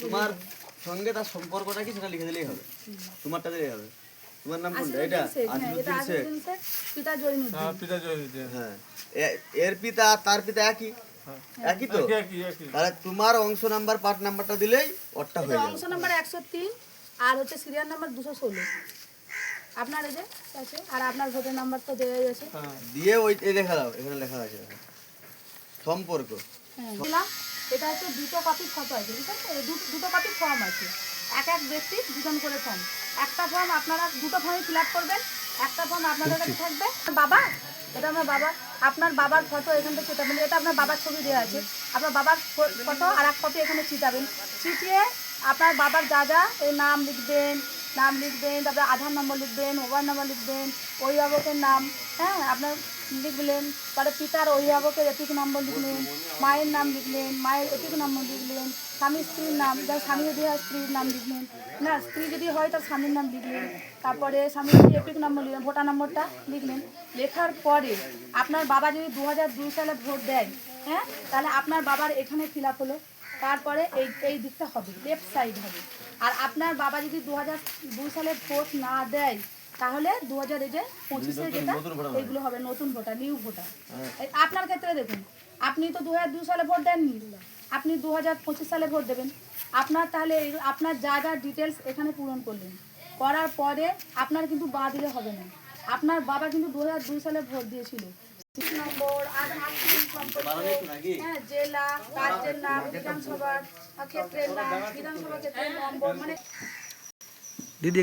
তোমার সঙ্গে তার সম্পর্কটা কি সেটা লিখে দিলেই হবে। তোমারটা দিলেই হবে। তোমার নাম কোনটা? এটা? হ্যাঁ আজিজুদ্দিন শেখ শেখ পিতা জৈনুদ্দিন হ্যাঁ পিতা জয়নিতে হ্যাঁ। এর পিতা আর তার পিতা একই? একই তো? একই একই একই। তাহলে তোমার অংশ নাম্বার পার্ট নাম্বারটা দিলেই ওরটা হয়ে যাবে। অংশ নাম্বার একশো তিন আর হচ্ছে সিরিয়াল নাম্বার দুশো ষোলো। আপনার এই যে আছে? আর আপনার ভোটের নাম্বার তো দেওয়াই আছে। হ্যাঁ। দিয়ে ওই এই লেখা দাও এখানে লেখা আছে। সম্পর্ক। হ্যাঁ। এটা হচ্ছে দুটো কপি ফটো আছে ঠিক আছে? দুটো কপি ফর্ম আছে। এক এক ব্যক্তি দুজন করে ফর্ম একটা ফর্ম আপনারা দুটো ফর্মে ফিল আপ করবেন একটা ফর্ম আপনাদের কাছে থাকবে। বাবা এটা আমার বাবা আপনার বাবার ফটো এখান থেকে চিটাবেন এটা আপনার বাবার ছবি দেওয়া আছে। আপনার বাবার ফটো আর এক কপি এখানে চিটাবেন। চিটিয়ে আপনার বাবার যা যা এই নাম লিখবেন নাম লিখবেন তারপরে আধার নম্বর লিখবেন মোবাইল নম্বর লিখবেন অভিভাবকের নাম হ্যাঁ? আপনার লিখলেন, তারপরে পিতার অভিভাবকের এপিক নম্বর লিখলেন, মায়ের নাম লিখলেন, মায়ের এপিক নম্বর লিখলেন স্বামী স্ত্রীর নাম, যার স্বামী যদি হয় স্ত্রীর নাম লিখলেন। না, স্ত্রী যদি হয় তার স্বামীর নাম লিখলেন। তারপরে স্বামী যদি এপিক নম্বর লিখলেন, ভোটার নম্বরটা লিখলেন। লেখার পরে আপনার বাবা যদি দু সালে ভোট দেয় হ্যাঁ তাহলে আপনার বাবার এখানে ফিল আপ হলো। তারপরে এই এই দিকটা হবে লেফট সাইড হবে। আর আপনার বাবা যদি দু সালে ভোট না দেয় তাহলে দু হাজার এই যে পঁচিশে যেটা এইগুলো হবে নতুন ভোটার নিউ ভোটার। আপনার ক্ষেত্রে দেখুন আপনি তো দু হাজার দুই সালে ভোট দেননি আপনি দু হাজার পঁচিশ সালে ভোট দেবেন। আপনার তাহলে আপনার যা যা ডিটেলস এখানে পূরণ করলেন করার পরে আপনার কিন্তু বাঁ দিলে হবে না। আপনার বাবা কিন্তু দু হাজার দুই সালে ভোট দিয়েছিল। নম্বর আর হ্যাঁ জেলা রাজ্যের নাম বিধানসভার ক্ষেত্রের নাম বিধানসভা ক্ষেত্রের নম্বর মানে দিদি